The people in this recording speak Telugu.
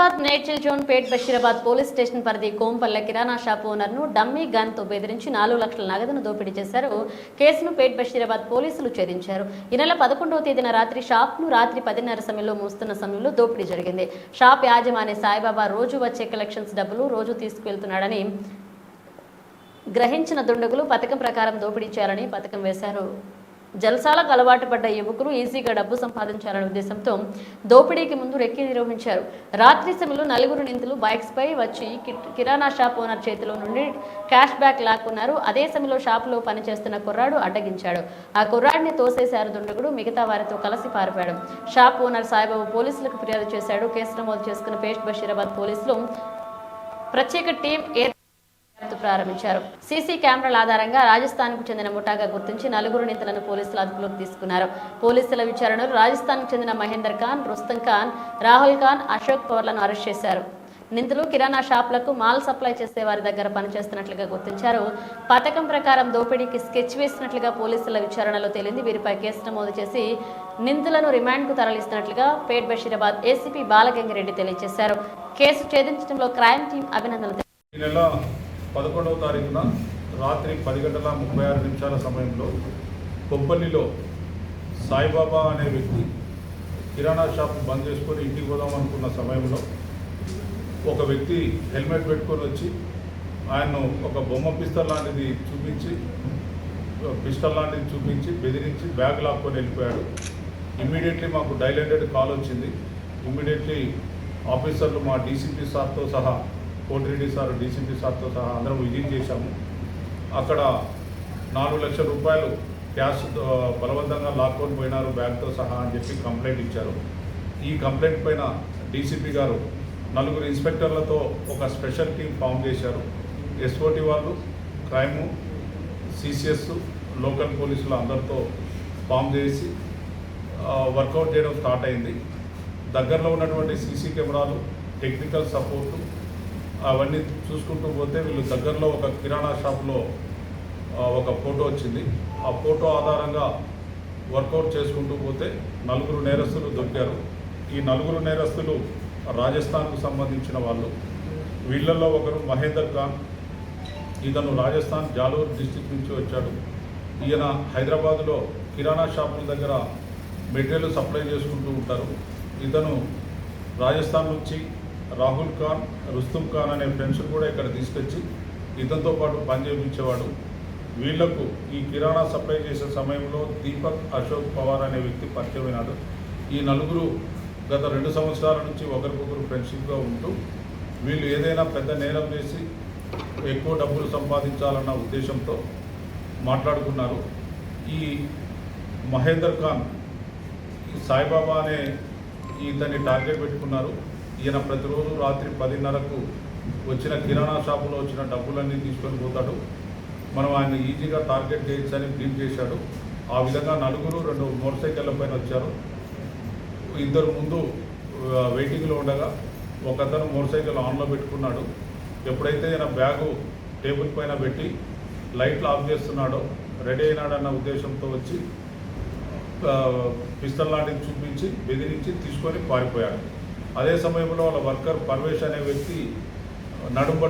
Hyderabad Medchal zone Pet Basheerabad police station పరిధి కోంపల్లె కిరాణా షాప్ ఓనర్ను డమ్మీ గన్తో బెదిరించి నాలుగు లక్షల నగదును దోపిడీ చేశారు. కేసును పేట్ బషీరాబాద్ పోలీసులు ఛేదించారు. ఈ నెల పదకొండవ తేదీన రాత్రి షాప్ను రాత్రి పదిన్నర సమయంలో మూస్తున్న సమయంలో దోపిడీ జరిగింది. షాప్ యాజమాని సాయిబాబా రోజు వచ్చే కలెక్షన్స్ డబ్బులు రోజు తీసుకువెళ్తున్నాడని గ్రహించిన దుండగులు పథకం ప్రకారం దోపిడీ చేయాలని పథకం వేశారు. జలసాలకు అలవాటు పడ్డ యువకులు ఈజీగా డబ్బు సంపాదించాలనే ఉద్దేశంతో దోపిడీకి ముందు రెక్కి నిర్వహించారు. రాత్రి సమయంలో నలుగురు నిందితులు బైక్స్ పై వచ్చి కిరాణా షాప్ ఓనర్ చేతిలో నుండి క్యాష్ బ్యాక్ లాక్కున్నారు. అదే సమయంలో షాపులో పనిచేస్తున్న కుర్రాడు అడ్డగించాడు. ఆ కుర్రాడిని తోసేశారు దుండగుడు మిగతా వారితో కలిసి పారిపోయాడు. షాప్ ఓనర్ సాయిబాబు పోలీసులకు ఫిర్యాదు చేశాడు. కేసు నమోదు చేసుకున్న పేస్ట్ బషీరాబాద్ పోలీసులు ప్రత్యేక టీం ఏర్ ప్రారంభించారు. సీసీ కెమెరాల ఆధారంగా రాజస్థాన్కు చెందిన ముఠాగా గుర్తించి నలుగురు నేతలను పోలీసులు అదుపులోకి తీసుకున్నారు. పోలీసుల విచారణలో రాజస్థాన్కు చెందిన మహేందర్ ఖాన్ రుస్తం ఖాన్ రాహుల్ ఖాన్ అశోక్ పవర్లను అరెస్ట్ చేశారు. నిందులు కిరాణా షాపులకు మాల్ సప్లై చేసే వారి దగ్గర పనిచేస్తున్నట్లుగా గుర్తించారు. పథకం ప్రకారం దోపిడీకి స్కెచ్ వేసినట్లుగా పోలీసుల విచారణలో తేలింది. వీరిపై కేసు నమోదు చేసి నిందులను రిమాండ్కు తరలిస్తున్నట్లుగా పేట్ బషీరాబాద్ ఏసీపీ బాలగంగిరెడ్డి తెలియజేశారు. కేసు ఛేదించడంలో క్రైమ్ టీం అభినందనలు పదకొండవ తారీఖున రాత్రి పది గంటల ముప్పై ఆరు నిమిషాల సమయంలో కొబ్బల్లిలో సాయిబాబా అనే వ్యక్తి కిరాణా షాప్ బంద్ చేసుకొని ఇంటికి పోదాం అనుకున్న సమయంలో ఒక వ్యక్తి హెల్మెట్ పెట్టుకొని వచ్చి ఆయన్ను ఒక బొమ్మ పిస్తల్ లాంటిది చూపించి పిస్టల్ లాంటిది చూపించి బెదిరించి బ్యాగ్ లాక్కొని వెళ్ళిపోయాడు. ఇమ్మీడియట్లీ మాకు డైలెంటెడ్ కాల్ వచ్చింది. ఇమ్మీడియట్లీ ఆఫీసర్లు మా డీసీపీ సార్తో సహా కోటిరెడ్డి సార్ డీసీపీ సార్తో సహా అందరం విజిట్ చేశాము. అక్కడ నాలుగు లక్షల రూపాయలు క్యాష్ బలవంతంగా లాక్కొని పోయినారు బ్యాంక్తో సహా అని చెప్పి కంప్లైంట్ ఇచ్చారు. ఈ కంప్లైంట్ పైన డీసీపీ గారు నలుగురు ఇన్స్పెక్టర్లతో ఒక స్పెషల్ టీం ఫామ్ చేశారు. ఎస్ఓటి వాళ్ళు క్రైము సిసిఎస్ లోకల్ పోలీసులు అందరితో ఫామ్ చేసి వర్కౌట్ చేయడం స్టార్ట్ అయింది. దగ్గరలో ఉన్నటువంటి సీసీ కెమెరాలు టెక్నికల్ సపోర్టు అవన్నీ చూసుకుంటూ పోతే వీళ్ళు దగ్గరలో ఒక కిరాణా షాప్లో ఒక ఫోటో వచ్చింది. ఆ ఫోటో ఆధారంగా వర్కౌట్ చేసుకుంటూ పోతే నలుగురు నేరస్తులు దొరికారు. ఈ నలుగురు నేరస్తులు రాజస్థాన్కు సంబంధించిన వాళ్ళు. వీళ్ళల్లో ఒకరు మహేందర్ ఖాన్. ఇతను రాజస్థాన్ జాలూర్ డిస్టిక్ నుంచి వచ్చాడు. ఈయన హైదరాబాద్లో కిరాణా షాపుల దగ్గర మెటీరియల్ సప్లై చేసుకుంటూ ఉంటారు. ఇతను రాజస్థాన్ నుంచి రాహుల్ ఖాన్ రుస్తుమ్ ఖాన్ అనే ఫ్రెండ్స్ కూడా ఇక్కడ తీసుకొచ్చి ఇతనితో పాటు పనిచేయించేవాడు వీళ్ళకు ఈ కిరాణా సప్లై చేసే సమయంలో దీపక్ అశోక్ పవార్ అనే వ్యక్తి పరిచయమైనాడు ఈ నలుగురు గత రెండు సంవత్సరాల నుంచి ఒకరికొకరు ఫ్రెండ్షిప్గా ఉంటూ వీళ్ళు ఏదైనా పెద్ద నేరం చేసి ఎక్కువ డబ్బులు సంపాదించాలన్న ఉద్దేశంతో మాట్లాడుకున్నారు. ఈ మహేందర్ ఖాన్ సాయిబాబా అనే ఇతన్ని టార్గెట్ పెట్టుకున్నారు. ఈయన ప్రతిరోజు రాత్రి పదిన్నరకు వచ్చిన కిరాణా షాపులో వచ్చిన డబ్బులన్నీ తీసుకొని పోతాడు. మనం ఆయన ఈజీగా టార్గెట్ చేయొచ్చని డీల్ చేశాడు. ఆ విధంగా నలుగురు రెండు మోటార్ సైకిళ్ళ పైన వచ్చారు. ఇద్దరు ముందు వెయిటింగ్లో ఉండగా ఒకతను మోటార్ సైకిల్ ఆన్లో పెట్టుకున్నాడు. ఎప్పుడైతే ఈయన బ్యాగు టేబుల్ పైన పెట్టి లైట్లు ఆఫ్ చేస్తున్నాడో రెడీ అయినాడన్న ఉద్దేశంతో వచ్చి పిస్తల్ లాంటిది చూపించి బెదిరించి తీసుకొని పారిపోయాడు. అదే సమయంలో వాళ్ళ వర్కర్ పర్వేష్ అనే వ్యక్తి నడుంబట్టు